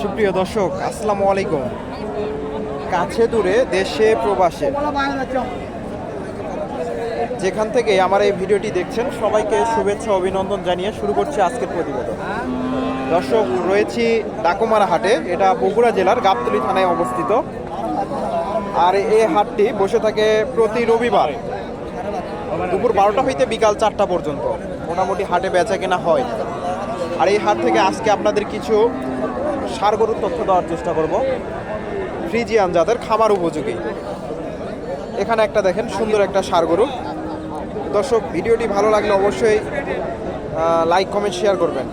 সুপ্রিয় দর্শক, আসসালামু আলাইকুম। কাছে দূরে, দেশে প্রবাসে। যেখান থেকে আমার এই ভিডিওটি দেখছেন, সবাইকে শুভেচ্ছা, অভিনন্দন জানিয়ে শুরু করছি আজকের প্রতিবেদন। দর্শক, রয়েছি ডাকুমারা হাটে। এটা বগুড়া জেলার গাবতলী থানায় অবস্থিত। আর এই হাটটি বসে থাকে প্রতি রবিবার দুপুর বারোটা হইতে বিকাল চারটা পর্যন্ত। মোটামুটি হাটে বেচা কেনা হয়। আর এই হাট থেকে আজকে আপনাদের কিছু সার গরুর তথ্য দেওয়ার চেষ্টা করব। ফ্রিজিয়ান যাদের খামার উপযোগী। এখানে একটা দেখেন, সুন্দর একটা সার গরু দর্শক, ভিডিওটি ভালো লাগলে অবশ্যই লাইক কমেন্ট শেয়ার করবেন।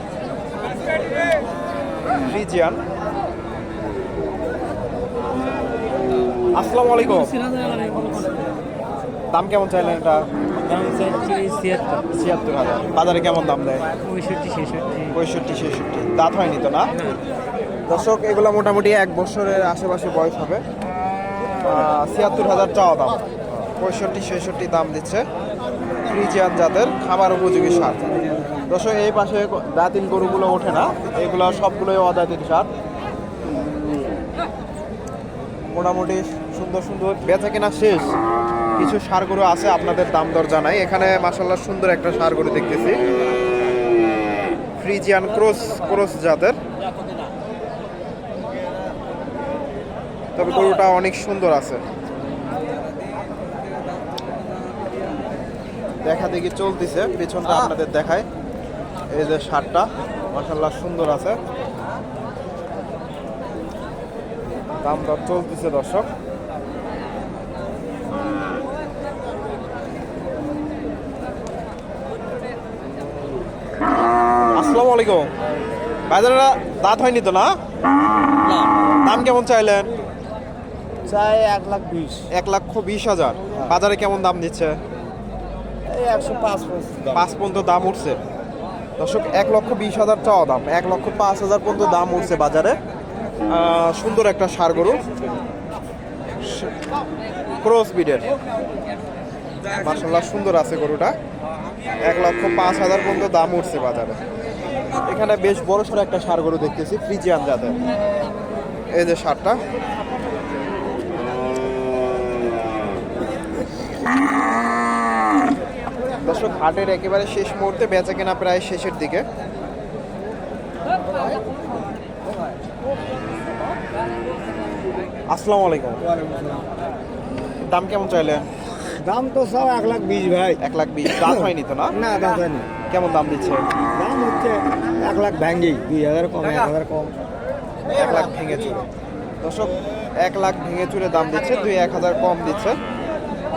ফ্রিজিয়ান আসসালামু আলাইকুম। দাম কেমন চাইলেন এটা? ছিয়াত্তর হাজার। বাজারে কেমন দাম দেয়? পঁয়ষট্টি, ছেষট্টি। পঁয়ষট্টি ছেষট্টি দাঁত হয়নি তো, না? দর্শক, এগুলো মোটামুটি এক বছরের আশেপাশে বয়স হবে। ছিয়াত্তর হাজার চাওয়া দাম। পঁয়ষট্টি, ছেষট্টি দাম দিচ্ছে। ফ্রিজিয়ান জাতের খাবার উপযোগী সার। দর্শক, এই পাশে দাঁতিন গরুগুলো ওঠে না। এগুলো সবগুলোই অদাতিন সার। মোটামুটি সুন্দর সুন্দর বেচা কেনা শেষ। কিছু সার গরু আছে, আপনাদের দাম দর জানাই। এখানে মাসাল্লাহ সুন্দর একটা সার গরু দেখতেছি। ফ্রিজিয়ান ক্রস ক্রস জাতের। তবে গরুটা অনেক সুন্দর আছে। দেখা দেখি চলতেছে, পেছনটা আপনাদের দেখায়। এই যে শার্টটা মাসাল্লাহ সুন্দর আছে। দাম দর চলতেছে দর্শক। আসসালামু আলাইকুম। বাজারে দাঁত হয়নি তো না? দাম কেমন চাইলেন? চাই এক লাখ বিশ। এক লক্ষ বিশ হাজার। বাজারে কেমন দাম দিচ্ছে? এই একশো পাঁচ পাঁচ পর্যন্ত দাম উঠছে। দর্শক, এক লক্ষ বিশ হাজার চাওয়া দাম, এক লক্ষ পাঁচ হাজার পর্যন্ত দাম উঠছে বাজারে। সুন্দর একটা সার গরু। ক্রস বিডের মার্শাল্লাহ সুন্দর আছে গরুটা। এক লক্ষ পাঁচ হাজার পর্যন্ত দাম উঠছে বাজারে। এখানে বেশ বড় সড়ো একটা সার গরু দেখতেছি ফ্রিজিয়ান জাতের। এই যে সারটা। দর্শক হাটের একেবারে শেষ মুহূর্তে বেচা কেনা প্রায় শেষের দিকে। আসসালামু আলাইকুম। দাম কেমন চাইলেন? দাম তো সব এক লাখ বিশ ভাই। এক লাখ বিশ। দাম হয়নি তো না? না দাম হয়নি। কেমন দাম দিচ্ছে? দাম হচ্ছে এক লাখ ভ্যাঙ্গি দুই হাজার কম এক হাজার কম। এক লাখ ভেঙে চুরে। দর্শক এক লাখ ভেঙে চুরে দাম দিচ্ছে দুই এক হাজার কম দিচ্ছে।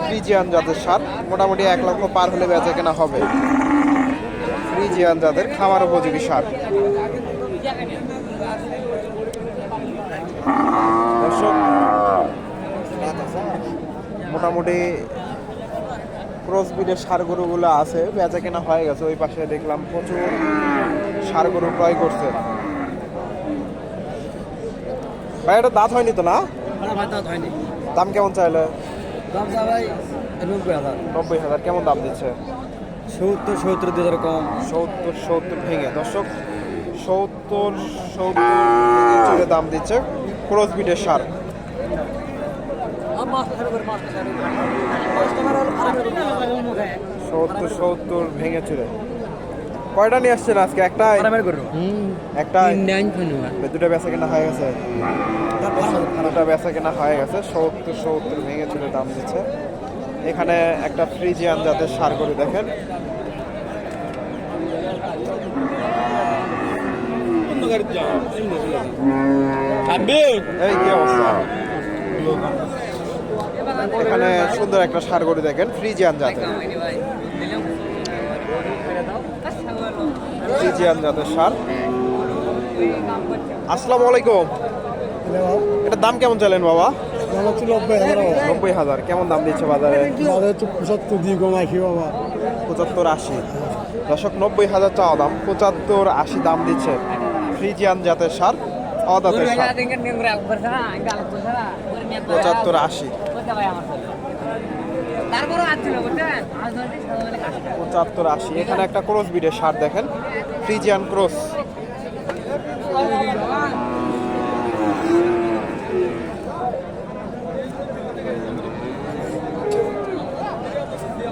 ফ্রিজিয়ান জাতের সার মোটামুটি এক লক্ষ পার হলে বেচা কেনা হবে। ফ্রিজিয়ান জাতের খামার উপযোগী সার দর্শক মোটামুটি ক্রস ব্রিডের সার গরুগুলো আছে বেচা কেনা হয়ে গেছে ওই পাশে দেখলাম প্রচুর সার গরু ক্রয় করছে। ভাই এটা দাঁত হয়নি তো না? হয়নি। দাম কেমন চাইলে? দাম ভাই নব্বই হাজার। নব্বই হাজার কেমন দাম দিচ্ছে? সত্তর সত্তর দুই হাজার কম। সত্তর সত্তর ভেঙে। দর্শক সত্তর সত্তর দাম দিচ্ছে ক্রস বিটের সার সত্তর সত্তর ভেঙে চলে কয়টা নিয়ে আসছেন আজকে? একটাই? একটাই। দুটা বেচা কেনা হয়ে গেছে। দুটা বেচা কেনা হয়ে গেছে। সত্তর সত্তর ভেঙে চলে দাম দিচ্ছে। এখানে একটা ফ্রিজিয়ান জাতের সার করে দেখেন। এই কি অবস্থা? এখানে সুন্দর একটা সার গরু দেখেন ফ্রিজিয়ান জাতের। ফ্রিজিয়ান জাতের সার আসসালামু আলাইকুম। এটার দাম কেমন চলেন বাবা? নব্বই হাজার। কেমন দাম দিচ্ছে বাজারে? পঁচাত্তর দিয়ে কম আসি বাবা পঁচাত্তর আশি। দশক নব্বই হাজার চাওয়া দাম। পঁচাত্তর আশি দাম দিচ্ছে ফ্রিজিয়ান জাতের সার অদাঁতের সার পঁচাত্তর আশি। পঁচাত্তর আশি। এখানে একটা ক্রস বিডের সার দেখেন। ফ্রিজিয়ান ক্রস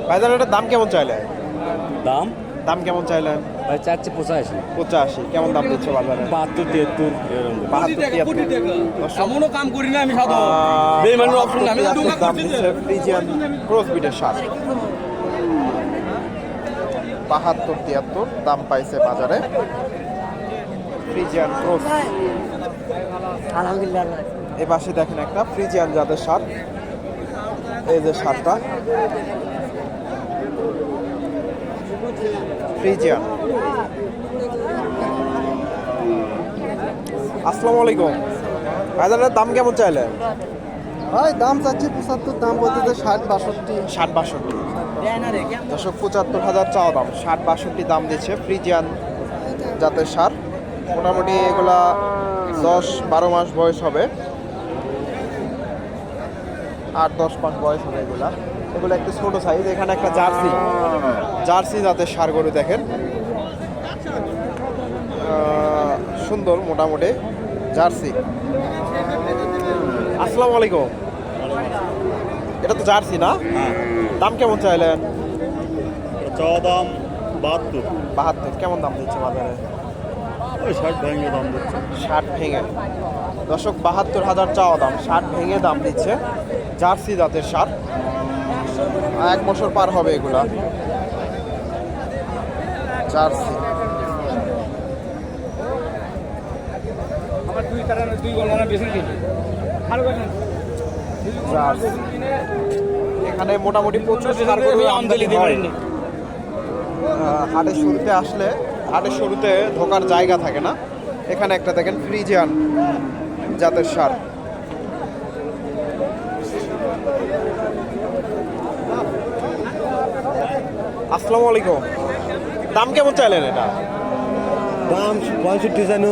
ভাইজান এটার দাম কেমন চাইলেন? দাম? দাম কেমন চাইলেন? ভাই চারশো পঁচাশি। পঁচাশি। কেমন দাম দিচ্ছে বাজারে বাহাত্তর তিয়াত্তর এমনও কাম করি না আমি সাধু আহ, বেইমানের অপশন আমি দাম দিচ্ছে ফ্রিজিয়ান ক্রস বিডের সার বাহাত্তর তিয়াত্তর দাম পাইছে বাজারে। Friesian cross. আলহামদুলিল্লাহ। এই পাশে দেখেন একটা ফ্রিজিয়ান জাতের সার এই যে সারটা ফ্রিজিয়ান। আসসালামু আলাইকুম। বাজারের দাম কেমন চাইলেন? ভাই দাম চাচ্ছি পঁচাত্তর দাম বলতে ষাট বাষট্টি। ষাট বাষট্টি। দশক পঁচাত্তর হাজার চাওয়া দাম, ষাট বাষট্টি দাম দিচ্ছে ফ্রিজিয়ান জাতের সার। মোটামুটি এগুলা দশ বারো মাস বয়স হবে। আট, দশ মাস বয়স হবে এগুলা। এগুলো একটু ছোট সাইজ এখানে একটা জার্সি। জার্সি জাতের সার গরু দেখেন। সুন্দর মোটামুটি জার্সি। আসসালামু আলাইকুম। এটা তো জার্সি না? দাম কেমন চাইলেন? চাওয়া দাম বাহাত্তর। বাহাত্তর কেমন দাম দিচ্ছে বাজারে? ওই ষাট ভেঙে দাম দিচ্ছে। ষাট ভেঙে। দশক বাহাত্তর হাজার চাওয়া দাম ষাট ভেঙে দাম দিচ্ছে জার্সি জাতের সার। এক বছর পার হবে এগুলা। জার্সি। জার্সি। এখানে মোটামুটি প্রচুর হাটের শুরুতে আসলে হাটের শুরুতে ঢোকার জায়গা থাকে না। এখানে একটা দেখেন ফ্রিজিয়ান জাতের সার। আসসালামু আলাইকুম। দাম কেমন চাইলেন এটা? দাম পঁয়ষট্টি যেন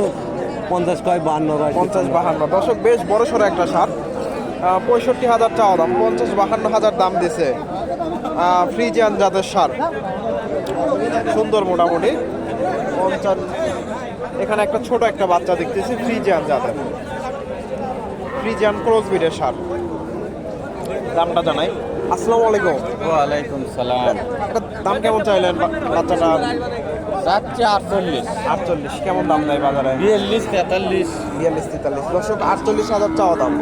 পঞ্চাশ কয় কয়। পঞ্চাশ বাহান্ন। দশক বেশ বড় সড়ো একটা সার। পঁয়ষট্টি হাজার চাওয়া দাম পঞ্চাশ বাহান্ন হাজার দাম দিছে ফ্রিজিয়ান জাতের সার। সুন্দর মোটামুটি। পঞ্চাশ এখানে একটা ছোট একটা বাচ্চা দেখতেছি ফ্রিজিয়ান জাতের ফ্রিজিয়ান ক্রস বিডের সার। দামটা জানাই। আসসালামু আলাইকুম। ওয়ালাইকুম সালাম। এটা দাম কেমন চাইলেন বাচ্চাটা চারশো আটচল্লিশ। আটচল্লিশ কেমন দাম দেয় বাজারে? বিয়াল্লিশ তেতাল্লিশ। বিয়াল্লিশ তেতাল্লিশ। দর্শক আটচল্লিশ হাজার চাওয়া দাম।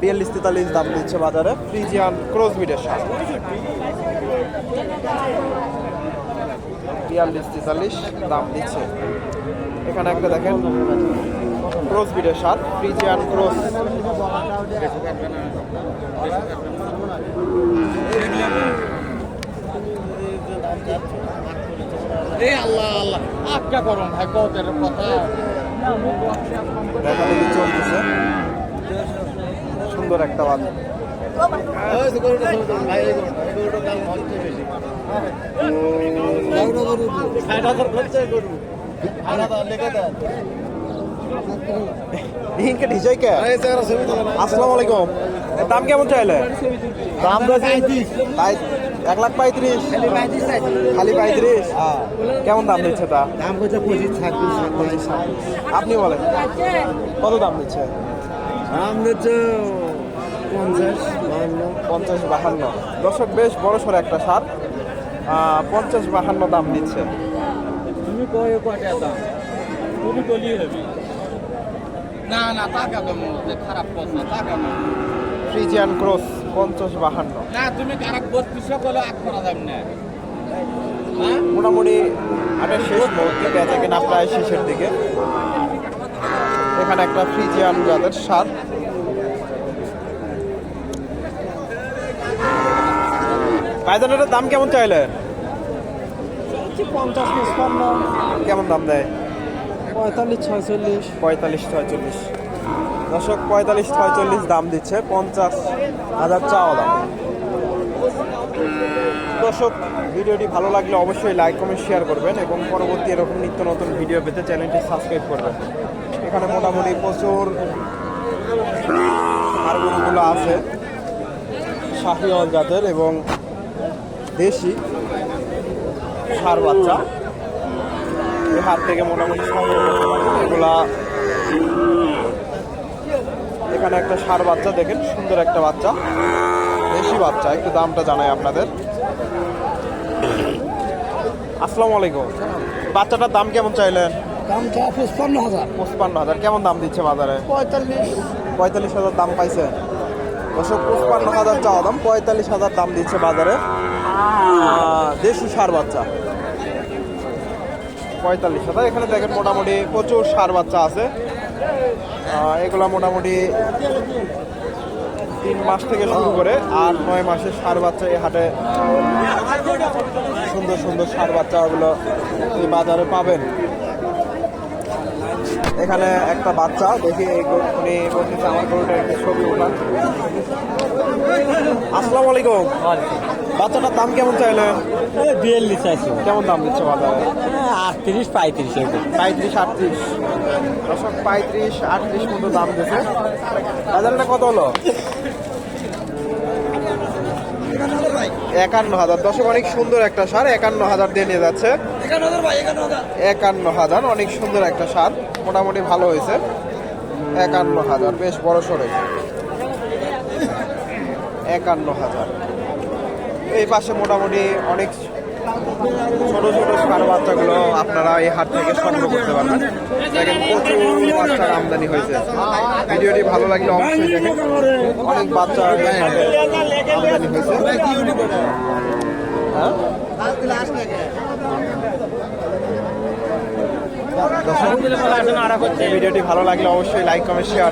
বিয়াল্লিশ তেতাল্লিশ দাম দিচ্ছে বাজারে ফ্রিজিয়ান ক্রস মিডের সার। বিয়াল্লিশ তেতাল্লিশ দাম দিচ্ছে। এখানে একটা দেখেন ক্রস বিডের সার ফ্রিজিয়ান ক্রস। এ আল্লাহ আল্লাহ। আটকা করুন ভাই কতের কথা। দেখা দেখি চলতেছে। সুন্দর একটা বাচ্চা কে? আসসালামু আলাইকুম। দাম কেমন চাইলে? দাম এক লাখ পঁয়ত্রিশ। খালি পঁয়ত্রিশ? কেমন দাম দিচ্ছে তা? দাম হচ্ছে পঁচিশ ছাব্বিশ পঁচিশ আপনি বলেন। কত দাম দিচ্ছে? দাম পঞ্চাশ বাহান্ন। দর্শক বেশ বড় সড়ো একটা সার। পঞ্চাশ বাহান্ন দাম দিচ্ছে। তুমি কয় কয়টা দাম? তুমি হবি না না টাকা কম খারাপ কথা টাকা কম ফ্রিজিয়ান ক্রস পঞ্চাশ বাহান্ন। না তুমি কারাক বত্রিশ করলে আট করা যাবে না। হ্যাঁ? মোটামুটি আটের শেষ মুহূর্তে বেচা কেনা প্রায় শেষের দিকে। এখানে একটা ফ্রিজিয়ান জাতের সার পায়জানের দাম কেমন চাইলে? পঞ্চাশ পঞ্চান্ন কেমন দাম দেয়? পঁয়তাল্লিশ, ছয়চল্লিশ। পঁয়তাল্লিশ, ছয়চল্লিশ। দশক পঁয়তাল্লিশ, ছয়চল্লিশ দাম দিচ্ছে পঞ্চাশ হাজার চাওয়া দাম। দর্শক, ভিডিওটি ভালো লাগলে অবশ্যই লাইক, কমেন্ট, শেয়ার করবেন এবং পরবর্তী এরকম নিত্য নতুন ভিডিও পেতে চ্যানেলটি সাবস্ক্রাইব করবেন। এখানে মোটামুটি প্রচুর আর গরুগুলো আছে শাহিওয়াল জাতের এবং দেশি সার বাচ্চা। হাত থেকে মোটামুটি সংগ্রহ করতে এগুলা এখানে একটা সার বাচ্চা দেখেন সুন্দর একটা বাচ্চা দেশি বাচ্চা একটু দামটা জানাই আপনাদের। আসসালামু আলাইকুম। বাচ্চাটার দাম কেমন চাইলেন? দামটা পঁচপান্ন হাজার। পঁচপান্ন হাজার। কেমন দাম দিচ্ছে বাজারে? পঁয়তাল্লিশ। পঁয়তাল্লিশ হাজার দাম পাইছে। দশক পঁচপান্ন হাজার চাওয়া দাম পঁয়তাল্লিশ হাজার দাম দিচ্ছে বাজারে। দেশি সার বাচ্চা। পঁয়তাল্লিশ হাজার। এখানে দেখেন মোটামুটি প্রচুর সার বাচ্চা আছে। এগুলা মোটামুটি তিন মাস থেকে শুরু করে আর নয় মাসের সার বাচ্চা এই হাটে সুন্দর সুন্দর সার বাচ্চাগুলো এই বাজারে পাবেন। এখানে একটা বাচ্চা দেখি উনি বলতেছে আমার গরুটা একটু ছবি উঠান। আসসালামু আলাইকুম। বাচ্চাটার দাম কেমন চাইলেন? বিয়াল্লিশ আছে কেমন দাম দিচ্ছে বাজারে? আটত্রিশ, পঁয়ত্রিশ পঁয়ত্রিশ, আটত্রিশ। দশক পঁয়ত্রিশ, আটত্রিশ মতো দাম দিচ্ছে বাজারটা কত হলো? একান্ন হাজার। দশক অনেক সুন্দর একটা সার। একান্ন হাজার দিয়ে নিয়ে যাচ্ছে। একান্ন হাজার, অনেক সুন্দর একটা সার। মোটামুটি ভালো হয়েছে। একান্ন হাজার, বেশ বড় সড়ে। একান্ন হাজার। এই পাশে মোটামুটি অনেক ছোট ছোট সার বাচ্চাগুলো আপনারা এই হাট থেকে সংগ্রহ করতে পারবেন। দেখেন প্রচুর বাচ্চার আমদানি হয়েছে। ভিডিওটি ভালো লাগলে অবশ্যই অনেক বাচ্চা আমদানি হয়েছে। হ্যাঁ? ভিডিওটি ভালো লাগলে অবশ্যই লাইক কমেন্ট শেয়ার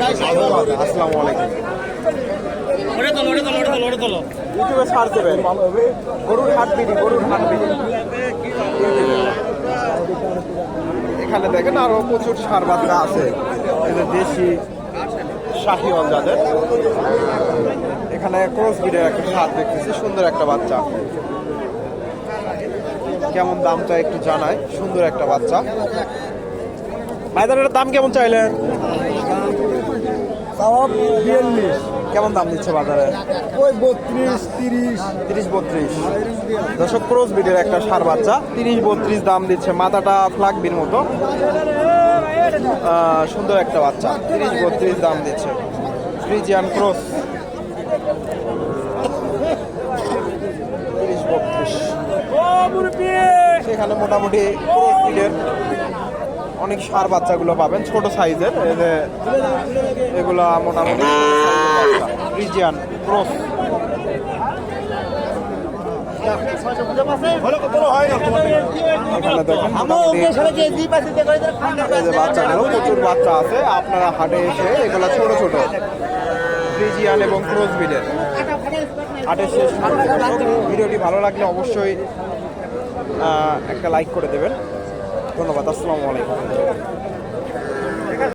আসসালামু আলাইকুম। ইউটিউবে সার্চ দেবেন গরুর হাট বিড়ি গরুর হাট বিড়ি। এখানে দেখেন আরও প্রচুর সার বাচ্চা আছে। দেশি শাহিওয়াল যাদের। এখানে ক্রস বিডের একটা সার দেখতেছি সুন্দর একটা বাচ্চা। কেমন দামটা একটু জানাই সুন্দর একটা বাচ্চা। ভাইদারের দাম কেমন চাইলেন? বিয়াল্লিশ। কেমন দাম দিচ্ছে বাজারে? ওই বত্রিশ তিরিশ। তিরিশ বত্রিশ। দশক ক্রোজ বিডের একটা সার বাচ্চা তিরিশ বত্রিশ দাম দিচ্ছে মাথাটা ফ্লাগ বির মতো সুন্দর একটা বাচ্চা তিরিশ বত্রিশ দাম দিচ্ছে। ফ্রিজিয়ান ক্রস তিরিশ বত্রিশ। সেখানে মোটামুটি ক্রস অনেক সার বাচ্চাগুলো পাবেন ছোট সাইজের এগুলা মোটামুটি ফ্রিজিয়ান ক্রস প্রচুর বাচ্চা আছে আপনারা হাটে এসে এগুলো ছোট ছোট। ফ্রিজিয়ান এবং ক্রোজ বিডের হাটের শেষ ভিডিওটি ভালো লাগলে অবশ্যই একটা লাইক করে দেবেন। ধন্যবাদ আসসালামু আলাইকুম।